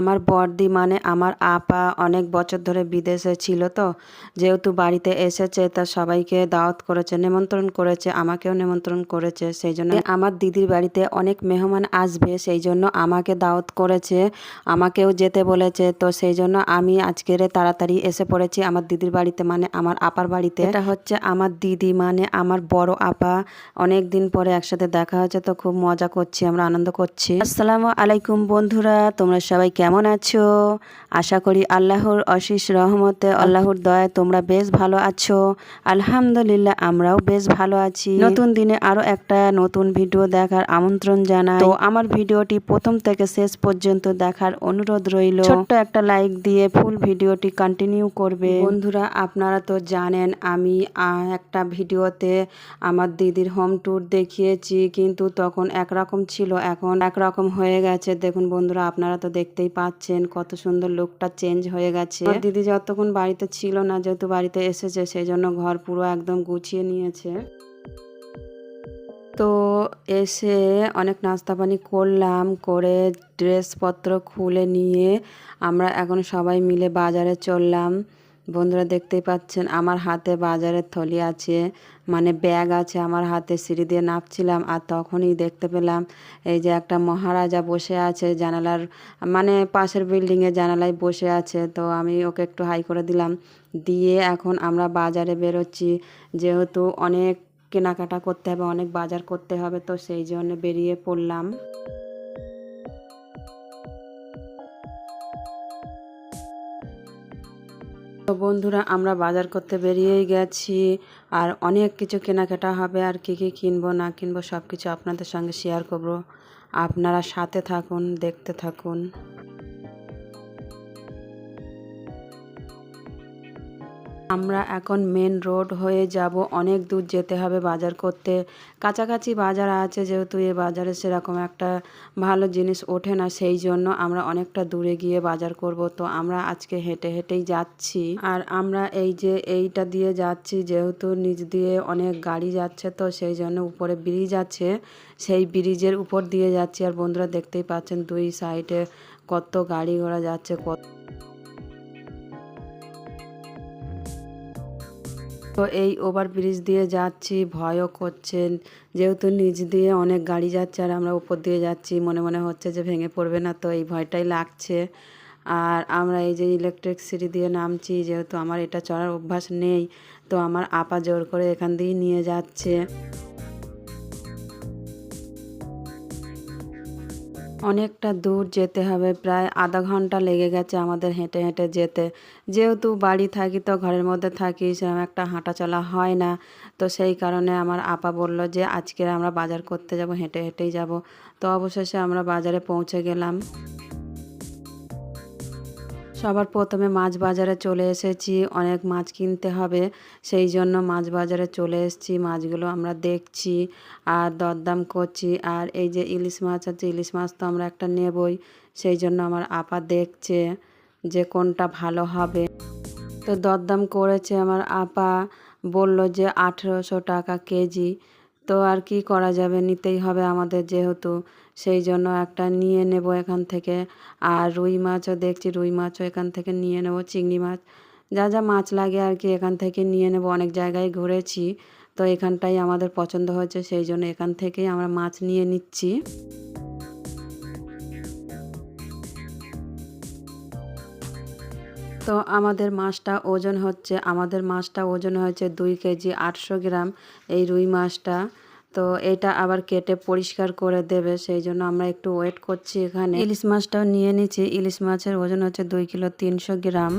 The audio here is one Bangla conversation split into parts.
আমার বড়দি মানে আমার আপা অনেক বছর ধরে বিদেশে ছিল তো। যেহেতু বাড়িতে এসেছে তা সবাইকে দাওয়াত করেছে নিমন্ত্রণ করেছে আমাকেও নিমন্ত্রণ করেছে সেই জন্য আমার দিদির বাড়িতে অনেক মেহমান আসবে সেই জন্য আমাকে দাওয়াত করেছে আমাকেও যেতে বলেছে তো সেই জন্য আমি আজকের তাড়াতাড়ি এসে পড়েছি আমার দিদির বাড়িতে মানে আমার আপার বাড়িতে। এটা হচ্ছে আমার দিদি মানে আমার বড় আপা অনেক দিন পরে একসাথে দেখা হয়েছে তো খুব মজা করছি আমরা আনন্দ করছি। আসসালামু আলাইকুম বন্ধুরা তোমরা সবাই কেমন আছো? আশা করি আল্লাহর অশিস রহমতে, আল্লাহর দয়ায় তোমরা বেশ ভালো আছো। আলহামদুলিল্লাহ, আমরাও বেশ ভালো আছি। নতুন দিনে আরও একটা নতুন ভিডিও দেখার আমন্ত্রণ জানাই। তো আমার ভিডিওটি প্রথম থেকে শেষ পর্যন্ত দেখার অনুরোধ রইল। ছোট্ট একটা লাইক দিয়ে ফুল ভিডিওটি কন্টিনিউ করবে। বন্ধুরা, আপনারা তো জানেন, আমি একটা ভিডিওতে আমার দিদির হোম ট্যুর দেখিয়েছি, কিন্তু তখন একরকম ছিল, এখন একরকম হয়ে গেছে। দেখুন বন্ধুরা, আপনারা তো দেখতেই পাচ্ছেন, কত সুন্দর লোকটা চেঞ্জ হয়ে গেছে। দিদি যতক্ষণ বাড়িতে ছিল না, যেহেতু বাড়িতে এসেছে সেই জন্য ঘর পুরো একদম গুছিয়ে নিয়েছে। তো এসে অনেক নাস্তা পানি করলাম, করে ড্রেসপত্র খুলে নিয়ে আমরা এখন সবাই মিলে বাজারে চললাম। বন্ধুরা দেখতেই পাচ্ছেন, আমার হাতে বাজারের থলি আছে মানে ব্যাগ আছে, আমার হাতে সিঁড়ি দিয়ে নাপছিলাম আর তখনই দেখতে পেলাম এই যে একটা মহারাজা বসে আছে জানালার মানে পাশের বিল্ডিংয়ে জানালায় বসে আছে, তো আমি ওকে একটু হাই করে দিলাম, দিয়ে এখন আমরা বাজারে বেরোচ্ছি, যেহেতু অনেক কেনাকাটা করতে হবে, অনেক বাজার করতে হবে, তো সেই জন্য বেরিয়ে পড়লাম। তো বন্ধুরা, আমরা বাজার করতে বেরিয়েই গেছি। আর অনেক কিছু কেনাকাটা হবে, আর কি কি কিনবো, না কিনবো সব কিছু আপনাদের সঙ্গে শেয়ার করব। আপনারা সাথে থাকুন, দেখতে থাকুন। আমরা এখন মেন রোড হয়ে যাব। অনেক দূর যেতে হবে বাজার করতে। কাছাকাছি বাজার আছে যেহেতু এ বাজারে সেরকম একটা ভালো জিনিস ওঠে না, সেই জন্য আমরা অনেকটা দূরে গিয়ে বাজার করব। তো আমরা আজকে হেঁটে হেঁটেই যাচ্ছি। আর আমরা এই যে এইটা দিয়ে যাচ্ছি যেহেতু নিচ দিয়ে অনেক গাড়ি যাচ্ছে, তো সেই জন্য উপরে ব্রিজ আছে। সেই ব্রিজের উপর দিয়ে যাচ্ছি। আর বন্ধুরা দেখতেই পাচ্ছেন দুই সাইডে কত গাড়ি ঘোড়া যাচ্ছে, কত তো এই ওভারব্রিজ দিয়ে যাচ্ছি, ভয়ও করছেন। যেহেতু নিচ দিয়ে অনেক গাড়ি যাচ্ছে আর আমরা উপর দিয়ে যাচ্ছি, মনে মনে হচ্ছে যে ভেঙে পড়বে না তো এই ভয়টাই লাগছে। আর আমরা এই যে ইলেকট্রিক সিঁড়ি দিয়ে নামছি, যেহেতু আমার এটা চড়ার অভ্যাস নেই, তো আমার আপা জোর করে এখান দিয়েই নিয়ে যাচ্ছে। অনেকটা দূর যেতে হবে, প্রায় আধা ঘণ্টা লেগে গেছে আমাদের হেঁটে হেঁটে যেতে। যেহেতু বাড়ি থাকি তো, ঘরের মধ্যে থাকি সেরকম একটা হাঁটা চলা হয় না। তো সেই কারণে আমার আপা বলল যে, আজকে আমরা বাজার করতে যাব, হেঁটে হেঁটেই যাব। তো অবশেষে আমরা বাজারে পৌঁছে গেলাম। সবার প্রথমে মাছ বাজারে চলে এসেছি, অনেক মাছ কিনতে হবে। সেই জন্য মাছ বাজারে চলে এসেছি, মাছগুলো আমরা দেখছি আর দরদাম করছি। আর এই যে ইলিশ মাছ আছে, ইলিশ মাছ তো আমরা একটা নেবই। সেই জন্য আমার আপা দেখছে যে কোনটা ভালো হবে। তো দরদাম করেছে আমার আপা, বলল যে আঠেরোশো টাকা কেজি। তো আর কি করা যাবে, নিতেই হবে আমাদের যেহেতু। সেই জন্য একটা নিয়ে নেব এখান থেকে। আর রুই মাছও দেখছি, রুই মাছও এখান থেকে নিয়ে নেব, চিংড়ি মাছ। যা যা মাছ লাগে আর কি এখান থেকে নিয়ে নেব। অনেক জায়গায় ঘুরেছি, তো এখানটাই আমাদের পছন্দ হয়েছে, সেই জন্য এখান থেকেই আমরা মাছ নিয়ে নিচ্ছি। তো আমাদের মাছটা ওজন হচ্ছে, আমাদের মাছটা ওজন হয়েছে দুই কেজি আটশো গ্রাম। এই রুই মাছটা তো এটা আবার কেটে পরিষ্কার করে দেবে, সেই জন্য আমরা একটু ওয়েট করছি এখানে। ইলিশ মাছটাও নিয়ে নিচ্ছি। ইলিশ মাছের ওজন হচ্ছে দুই কিলো তিনশো গ্রাম।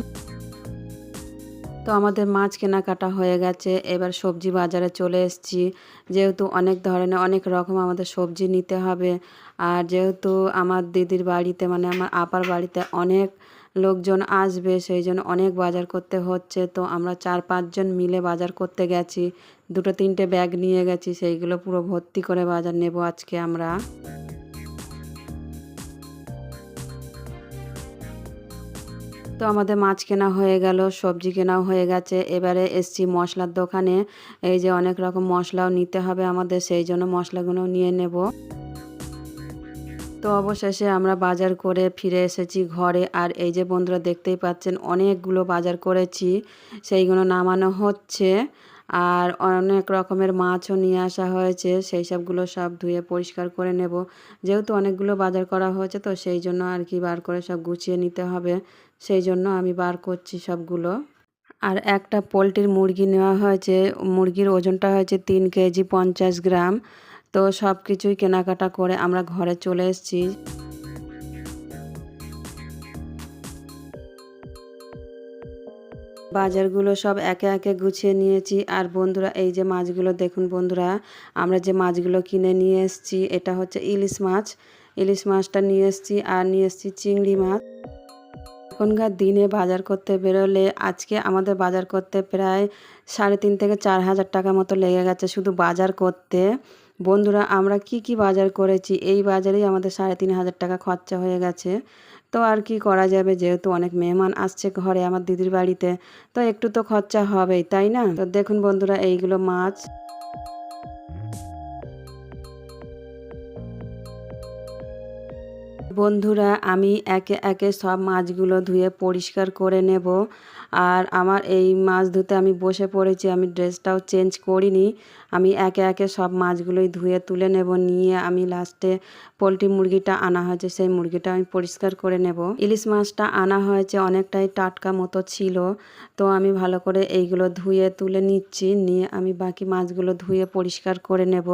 তো আমাদের মাছ কেনাকাটা হয়ে গেছে। এবার সবজি বাজারে চলে এসেছি। যেহেতু অনেক ধরনের, অনেক রকম আমাদের সবজি নিতে হবে। আর যেহেতু আমার দিদির বাড়িতে মানে আমার আপার বাড়িতে অনেক লোকজন আসবে, সেই জন্য অনেক বাজার করতে হচ্ছে। তো আমরা চার পাঁচজন মিলে বাজার করতে গেছি। দুটো তিনটে ব্যাগ নিয়ে গেছি, সেইগুলো পুরো ভর্তি করে বাজার নেব আজকে আমরা। তো আমাদের মাছ কেনা হয়ে গেল, সবজি কেনাও হয়ে গেছে। এবারে এসছি মশলার দোকানে, এই যে অনেক রকম মশলাও নিতে হবে আমাদের, সেই জন্য মশলাগুলো নিয়ে নেব। তো অবশেষে আমরা বাজার করে ফিরে এসেছি ঘরে, আর এই যে বন্ধুরা দেখতেই পাচ্ছেন, অনেকগুলো বাজার করেছি, সেইগুলো নামানো হচ্ছে। আর অনেক রকমের মাছও নিয়ে আসা হয়েছে, সেই সবগুলো সব ধুয়ে পরিষ্কার করে নেব। যেহেতু অনেকগুলো বাজার করা হয়েছে তো সেই জন্য আর কি বার করে সব গুছিয়ে নিতে হবে। সেই জন্য আমি বার করছি সবগুলো। আর একটা পোলট্রির মুরগি নেওয়া হয়েছে, মুরগির ওজনটা হয়েছে তিন কেজি পঞ্চাশ গ্রাম। তো সব কিছুই কেনাকাটা করে আমরা ঘরে চলে এসেছি। বাজারগুলো সব একে একে গুছিয়ে নিয়েছি। আর বন্ধুরা, এই যে মাছগুলো, দেখুন বন্ধুরা, আমরা যে মাছগুলো কিনে নিয়ে এসেছি, এটা হচ্ছে ইলিশ মাছ। ইলিশ মাছটা নিয়ে এসেছি আর নিয়ে এসেছি চিংড়ি মাছ। এখনকার দিনে বাজার করতে বেরোলে আজকে আমাদের বাজার করতে প্রায় সাড়ে তিন থেকে চার হাজার টাকা মতো লেগে গেছে শুধু বাজার করতে। বন্ধুরা, আমরা কি কি বাজার করেছি? এই বাজারেই আমাদের সাড়ে তিন হাজার টাকা খরচা হয়ে গেছে। তো আর কি করা যাবে? যেহেতু অনেক মেহমান আসছে ঘরে আমার দিদির বাড়িতে, তো একটু তো খরচা হবেই, তাই না? তো দেখুন বন্ধুরা, এইগুলো মাছ। বন্ধুরা, আমি একে একে সব মাছগুলো ধুয়ে পরিষ্কার করে নেব। আর আমার এই মাছ ধুতে আমি বসে পড়েছি, আমি ড্রেসটাও চেঞ্জ করিনি। আমি একে একে সব মাছগুলোই ধুয়ে তুলে নেব, নিয়ে আমি লাস্টে পোলট্রি মুরগিটা আনা হয়েছে, সেই মুরগিটা আমি পরিষ্কার করে নেব। ইলিশ মাছটা আনা হয়েছে অনেকটাই টাটকা মতো ছিল, তো আমি ভালো করে এইগুলো ধুয়ে তুলে নিচ্ছি, নিয়ে আমি বাকি মাছগুলো ধুয়ে পরিষ্কার করে নেব।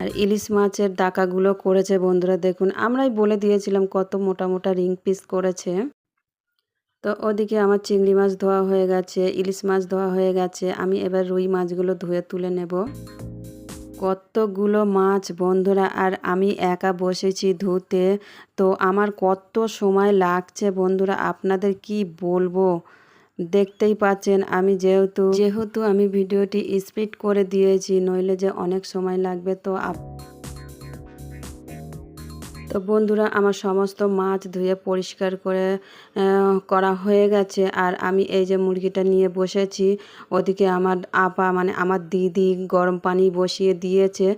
আর ইলিশ মাছের দাকাগুলো করেছে বন্ধুরা, দেখুন। আমরাই বলে দিয়েছিলাম কত মোটা মোটা রিং পিস করেছে। তো ওদিকে আমার চিংড়ি মাছ ধোয়া হয়ে গেছে, ইলিশ মাছ ধোয়া হয়ে গেছে। আমি এবার রুই মাছগুলো ধুয়ে তুলে নেব। কতগুলো মাছ বন্ধুরা, আর আমি একা বসেছি ধুতে। তো আমার কত সময় লাগছে বন্ধুরা, আপনাদের কি বলব? দেখতেই পাচ্ছেন আমি যেহেতু যেহেতু আমি ভিডিওটি স্পিড করে দিয়েছি, নইলে যে অনেক সময় লাগবে তো আপ তো বন্ধুরা, আমার সমস্ত মাছ ধুয়ে পরিষ্কার করে করা হয়ে গেছে। আর আমি এই যে মুরগিটা নিয়ে বসেছি, ওদিকে আমার আপা মানে আমার দিদি গরম পানি বসিয়ে দিয়েছে।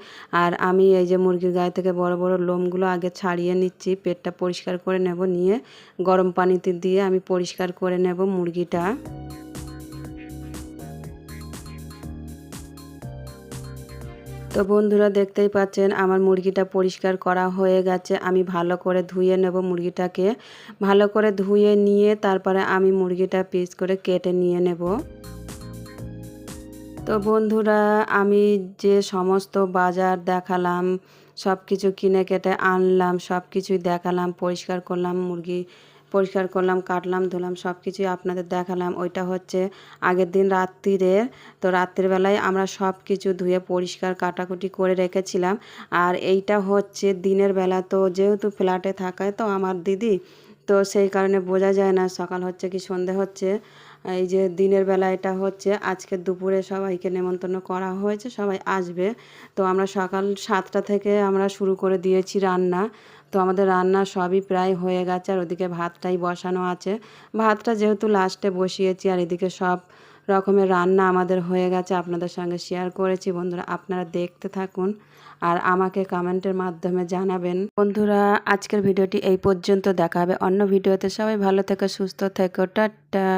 আর আমি এই যে মুরগির গায়ে থেকে বড় বড় লোমগুলো আগে ছাড়িয়ে নিচ্ছি, পেটটা পরিষ্কার করে নেব, নিয়ে গরম পানিতে দিয়ে আমি পরিষ্কার করে নেব মুরগিটা। তো বন্ধুরা দেখতেই পাচ্ছেন, আমার মুরগিটা পরিষ্কার করা হয়ে গেছে। আমি ভালো করে ধুয়ে নেব মুরগিটাকে। ভালো করে ধুয়ে নিয়ে তারপরে আমি মুরগিটা পিস করে কেটে নিয়ে নেব। তো বন্ধুরা, আমি যে সমস্ত বাজার দেখালাম সব কিছু কিনে কেটে আনলাম সব কিছুই দেখালাম, পরিষ্কার করলাম, মুরগি পরিষ্কার করলাম, কাটলাম, ধুলাম সব কিছুই আপনাদের দেখালাম। ওইটা হচ্ছে আগের দিন রাত্রিরে তো রাত্রিবেলায় আমরা সব কিছু ধুয়ে পরিষ্কার কাটাকুটি করে রেখেছিলাম। আর এইটা হচ্ছে দিনের বেলা। তো যেহেতু ফ্ল্যাটে থাকায় তো আমার দিদি, তো সেই কারণে বোঝা যায় না সকাল হচ্ছে কি সন্ধে হচ্ছে। এই যে দিনের বেলা এটা হচ্ছে, আজকে দুপুরে সবাইকে নেমন্তন্ন করা হয়েছে, সবাই আসবে। তো আমরা সকাল সাতটা থেকে আমরা শুরু করে দিয়েছি রান্না। তো আমাদের রান্না সবই প্রায় হয়ে গেছে, আর ওদিকে ভাতটাই বসানো আছে। ভাতটা যেহেতু লাস্টে বসিয়েছি, আর এদিকে সব রকমের রান্না আমাদের হয়ে গেছে, আপনাদের সঙ্গে শেয়ার করেছি। বন্ধুরা, আপনারা দেখতে থাকুন আর আমাকে কমেন্টের মাধ্যমে জানাবেন। বন্ধুরা, আজকের ভিডিওটি এই পর্যন্ত, দেখা হবে অন্য ভিডিওতে। সবাই ভালো থেকে, সুস্থ থেকো, টাটা।